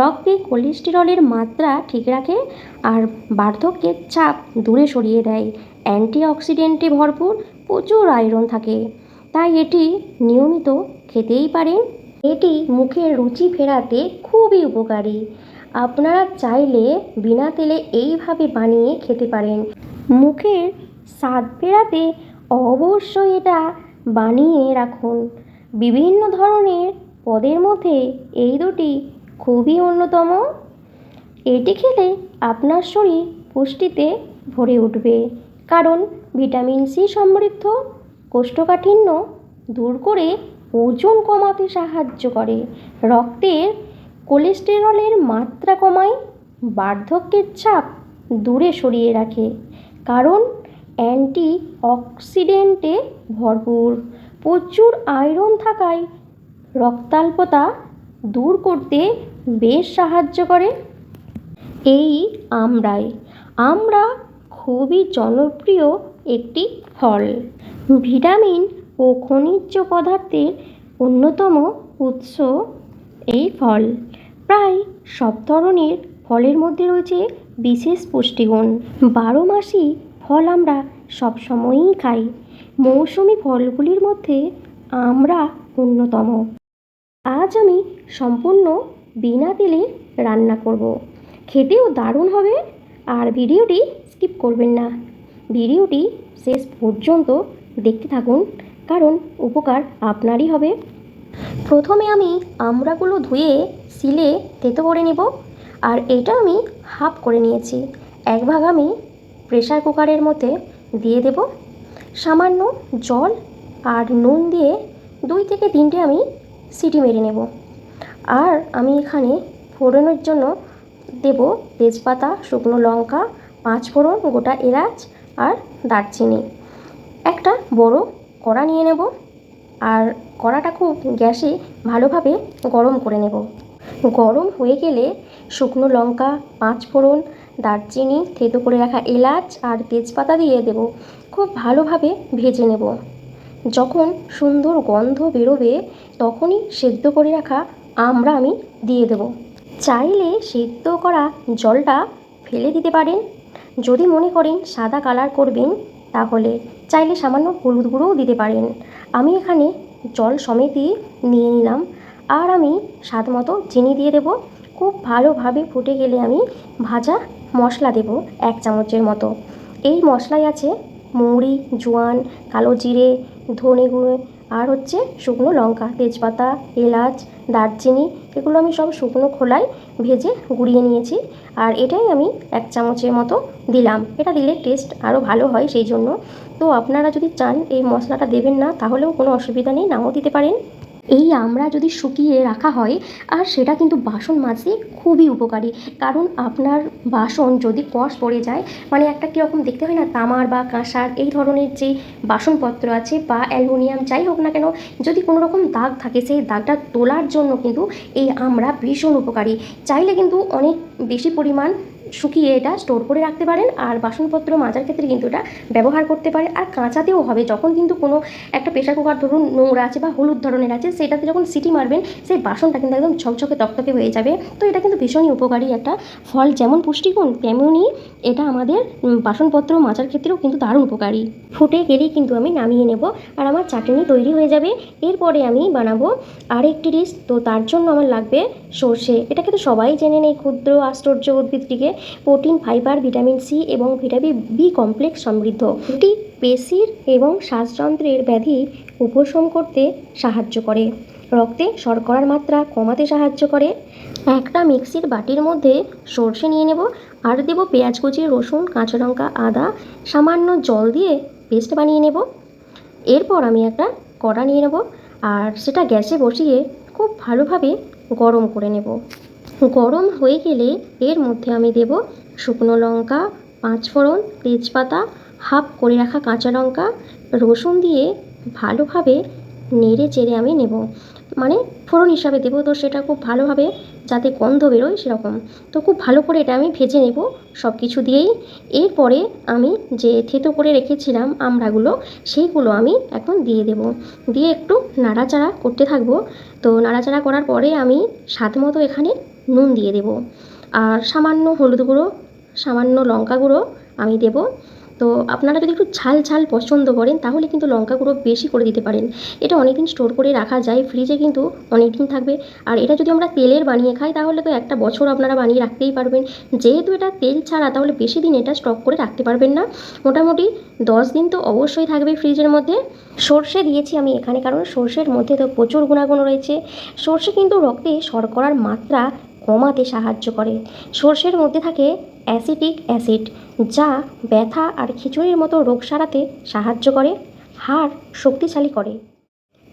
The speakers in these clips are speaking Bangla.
রক্তে কোলেস্টেরলের মাত্রা ঠিক রাখে আর বার্ধক্যের চাপ দূরে সরিয়ে দেয়। অ্যান্টিঅক্সিডেন্টে ভরপুর প্রচুর আয়রন থাকে। তাই এটি নিয়মিত খেতেই পারেন। এটি মুখের রুচি ফেরাতে খুবই উপকারী। আপনারা চাইলে বিনা তেলে এইভাবে বানিয়ে খেতে পারেন। মুখের স্বাদ ফেরাতে অবশ্যই এটা বানিয়ে রাখুন। বিভিন্ন ধরনের পদের মধ্যে এই দুটি খুবই অন্যতম। এটি খেলে আপনার শরীর পুষ্টিতে ভরে উঠবে, কারণ ভিটামিন সি সমৃদ্ধ, কোষ্ঠকাঠিন্য দূর করে ওজন কমাতে সাহায্য করে। রক্তের কোলেস্টেরলের মাত্রা কমায়, বার্ধক্যের চাপ দূরে সরিয়ে রাখে, কারণ অ্যান্টি অক্সিডেন্টে ভরপুর। প্রচুর আয়রন থাকায় রক্তাল্পতা দূর করতে বেশ সাহায্য করে। এই আমড়াই আমরা খুবই জনপ্রিয় একটি ফল। ভিটামিন ও খনিজ পদার্থের অন্যতম উৎস এই ফল। প্রায় সব ধরনের ফলের মধ্যে রয়েছে বিশেষ পুষ্টিগুণ। বারো মাসই ফল আমরা সবসময়ই খাই। মৌসুমি ফলগুলির মধ্যে আমরা অন্যতম। আজ আমি সম্পূর্ণ বিনা তেলে রান্না করব। খেতেও দারুণ হবে আর ভিডিওটি স্কিপ করবেন না। ভিডিওটি শেষ পর্যন্ত দেখতে থাকুন, কারণ উপকার আপনারই হবে। প্রথমে আমি আমড়াগুলো ধুয়ে শিলে থেতো করে নেব আর এটা আমি হাফ করে নিয়েছি। এক ভাগ আমি প্রেশার কুকারের মধ্যে দিয়ে দেব। সামান্য জল আর নুন দিয়ে দুই থেকে তিনটে আমি সিটি মেরে নেব। আর আমি এখানে ফোড়নের জন্য দেব তেজপাতা, শুকনো লঙ্কা, পাঁচ ফোড়ন, গোটা এলাচ আর দারচিনি। একটা বড় কড়া নিয়ে নেব আর কড়াটা খুব গ্যাসে ভালোভাবে গরম করে নেব। গরম হয়ে গেলে শুকনো লঙ্কা, পাঁচ ফোড়ন, দারচিনি, থেতো করে রাখা এলাচ আর তেজপাতা দিয়ে দেব। খুব ভালোভাবে ভেজে নেব। যখন সুন্দর গন্ধ বেরোবে, তখনই সেদ্ধ করে রাখা আমরা আমি দিয়ে দেব। চাইলে সেদ্ধ করা জলটা ফেলে দিতে পারেন। যদি মনে করেন সাদা কালার করবেন, তাহলে চাইলে সামান্য হলুদ গুঁড়োও দিতে পারেন। আমি এখানে জল সমেতই নিয়ে নিলাম। আর আমি স্বাদ মতো চিনি দিয়ে দেবো। খুব ভালোভাবে ফুটে গেলে আমি ভাজা মশলা দেব এক চামচের মতো। এই মশলায় আছে মৌরি জোয়ান, কালো জিরে ধনে গুঁড়ো, আর হচ্ছে শুকনো লঙ্কা, তেজপাতা, এলাচ, দারচিনি, এগুলো আমি সব শুকনো খোলায় ভেজে গুঁড়িয়ে নিয়েছি। আর এটাই আমি এক চামচের মতো দিলাম। এটা দিলে টেস্ট আরও ভালো হয় সেই জন্য। তো আপনারা যদি চান এই মশলাটা দেবেন না, তাহলেও কোনো অসুবিধা নেই, নাও দিতে পারেন। এই আমড়া যদি শুকিয়ে রাখা হয়, আর সেটা কিন্তু বাসন মাজতে খুবই উপকারী। কারণ আপনার বাসন যদি কষ পড়ে যায় মানে একটা কীরকম দেখতে হয় না, তামার বা কাঁসার, এই ধরনের যে বাসনপত্র আছে বা অ্যালুমিনিয়াম, যাই হোক না কেন, যদি কোনো রকম দাগ থাকে, সেই দাগটা তোলার জন্য কিন্তু এই আমড়া ভীষণ উপকারী। চাইলে কিন্তু অনেক বেশি পরিমাণ শুকিয়ে এটা স্টোর করে রাখতে পারেন। আর বাসনপত্র, মাজার ক্ষেত্রে কিন্তু এটা ব্যবহার করতে পারেন আর কাঁচাতেও হবে। যখন কিন্তু কোনো একটা প্রেশার কুকার ধরুন নোংরা আছে বা হলুদ ধরনের আছে, সেটাতে যখন সিটি মারবেন, সেই বাসনটা কিন্তু একদম ঝকঝকে তকতকে হয়ে যাবে। তো এটা কিন্তু ভীষণই উপকারী একটা ফল। যেমন পুষ্টিগুণ তেমনই এটা আমাদের বাসনপত্র, মাজার ক্ষেত্রেও কিন্তু দারুণ উপকারী। ফুটে গেলেই কিন্তু আমি নামিয়ে নেব। আর আমার চাটনি তৈরি হয়ে যাবে। এরপরে আমি বানাবো আরেকটি ডিশ তো তার জন্য আমার লাগবে সর্ষে। এটাকে তো সবাই জেনে নেই ক্ষুদ্র আশ্চর্য উদ্ভিদটিকে। প্রোটিন, ফাইবার, ভিটামিন সি এবং ভিটামিন বি কমপ্লেক্স সমৃদ্ধ। এটি পেশির এবং শ্বাসযন্ত্রের ব্যাধি উপশম করতে সাহায্য করে। রক্তে শর্করার মাত্রা কমাতে সাহায্য করে। একটা মিক্সির বাটির মধ্যে সর্ষে নিয়ে নেব। আর দেব পেঁয়াজ কুচি, রসুন, কাঁচা লঙ্কা, আদা, সামান্য জল দিয়ে পেস্ট বানিয়ে নেব। এরপর আমি একটা কড়া নিয়ে নেব। আর সেটা গ্যাসে বসিয়ে খুব ভালোভাবে গরম করে নেব। গরম হয়ে গেলে এর মধ্যে আমি দেব শুকনো লঙ্কা পাঁচফোড়ন তেজপাতা, হাফ করে রাখা কাঁচা লঙ্কা, রসুন দিয়ে ভালোভাবে নেড়ে চেড়ে আমি নেব। মানে ফোড়ন হিসাবে দেবো তো সেটা খুব ভালোভাবে যাতে গন্ধ বেরোয় সেরকম। তো খুব ভালো করে এটা আমি ভেজে নেব সব কিছু দিয়েই। এরপরে আমি যে থেতো করে রেখেছিলাম আমড়াগুলো, সেইগুলো আমি এখন দিয়ে দেব। দিয়ে একটু নাড়াচাড়া করতে থাকব। তো নাড়াচাড়া করার পরে আমি স্বাদ মতো এখানে নুন দিয়ে দেবো। আর সামান্য হলুদ গুঁড়ো, সামান্য লঙ্কা গুঁড়ো আমি দেবো। তো আপনারা যদি একটু ঝাল ঝাল পছন্দ করেন, তাহলে কিন্তু লঙ্কা গুঁড়ো বেশি করে দিতে পারেন। এটা অনেক দিন স্টোর করে রাখা যায়, ফ্রিজে কিন্তু অনেক দিন থাকবে। আর এটা যদি আমরা তেলের বানিয়ে খাই, তাহলে তো একটা বছর আপনারা বানিয়ে রাখতেই পারবেন। যেহেতু এটা তেল ছাড়া, তাহলে বেশি দিন এটা স্টক করে রাখতে পারবেন না। মোটামুটি দশ দিন তো অবশ্যই থাকবে ফ্রিজের মধ্যে। সর্ষে দিয়েছি আমি এখানে, কারণ সর্ষের মধ্যে তো প্রচুর গুণাগুণ রয়েছে। সর্ষে কিন্তু রক্তে শর্করার মাত্রা কমাতে সাহায্য করে। সর্ষের মধ্যে থাকে অ্যাসিটিক অ্যাসিড, যা ব্যথা আর খিচুড়ির মতো রোগ সারাতে সাহায্য করে, হাড় শক্তিশালী করে।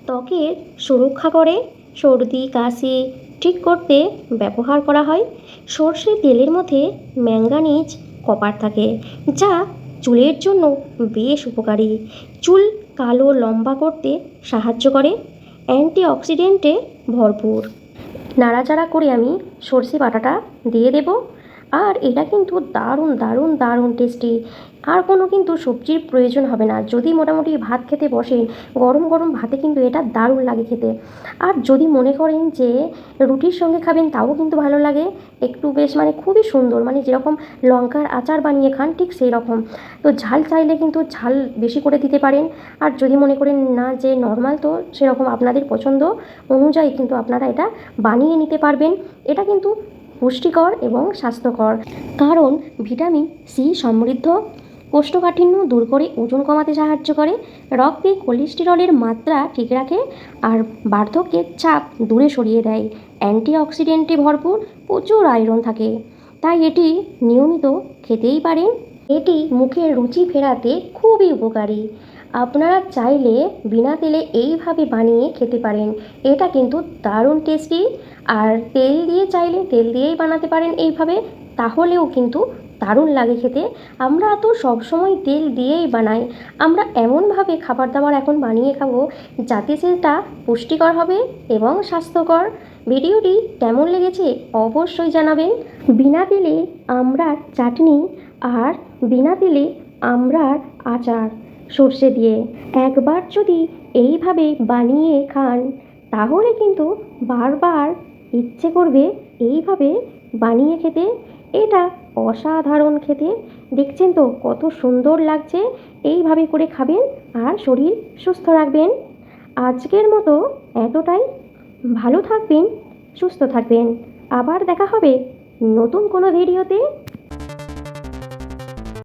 ত্বকের সুরক্ষা করে, সর্দি, কাশি ঠিক করতে ব্যবহার করা হয়। সর্ষের তেলের মধ্যে ম্যাঙ্গানিজ, কপার থাকে, যা চুলের জন্য বেশ উপকারী। চুল কালো লম্বা করতে সাহায্য করে, অ্যান্টিঅক্সিডেন্টে ভরপুর। নাড়াচাড়া করে আমি সর্ষে বাটাটা দিয়ে দেব। আর এটা কিন্তু দারুণ দারুণ দারুণ টেস্টি আর কোনো কিন্তু সবজির প্রয়োজন হবে না। যদি মোটামুটি ভাত খেতে বসেন, গরম গরম ভাতে কিন্তু এটা দারুণ লাগে খেতে। আর যদি মনে করেন যে রুটির সঙ্গে খাবেন, তাও কিন্তু ভালো লাগে। একটু বেশ মানে খুবই সুন্দর মানে যেরকম লঙ্কার আচার বানিয়ে খান, ঠিক সেই রকম তো ঝাল চাইলে কিন্তু ঝাল বেশি করে দিতে পারেন। আর যদি মনে করেন না যে নর্মাল তো সেরকম আপনাদের পছন্দ অনুযায়ী কিন্তু আপনারা এটা বানিয়ে নিতে পারবেন। এটা কিন্তু পুষ্টিকর এবং স্বাস্থ্যকর। কারণ ভিটামিন সি সমৃদ্ধ, কোষ্ঠকাঠিন্য দূর করে ওজন কমাতে সাহায্য করে, রক্তে কোলেস্টেরলের মাত্রা ঠিক রাখে আর বার্ধক্যের চাপ দূরে সরিয়ে দেয়। অ্যান্টিঅক্সিডেন্টে ভরপুর প্রচুর আয়রন থাকে। তাই এটি নিয়মিত খেতেই পারেন। এটি মুখের রুচি ফেরাতে খুবই উপকারী। আপনারা চাইলে বিনা তেলে এইভাবে বানিয়ে খেতে পারেন। এটা কিন্তু দারুণ টেস্টি আর তেল দিয়ে চাইলে তেল দিয়েই বানাতে পারেন এইভাবে। তাহলেও কিন্তু দারুণ লাগে খেতে। আমরা তো সবসময় তেল দিয়েই বানাই। আমরা এমনভাবে খাবার দাবার এখন বানিয়ে খাব যাতে সেটা পুষ্টিকর হবে এবং স্বাস্থ্যকর। ভিডিওটি কেমন লেগেছে অবশ্যই জানাবেন। বিনা তেলে আমরা চাটনি আর বিনা তেলে আমড়ার আচার। সর্ষে দিয়ে। একবার যদি এইভাবে বানিয়ে খান, তাহলে কিন্তু বারবার ইচ্ছে করবে এইভাবে বানিয়ে খেতে। এটা অসাধারণ খেতে। দেখছেন তো কত সুন্দর লাগছে। এইভাবে করে খাবেন আর শরীর সুস্থ রাখবেন। আজকের মতো এতটাই। ভালো থাকবেন, সুস্থ থাকবেন। আবার দেখা হবে নতুন কোনো ভিডিওতে।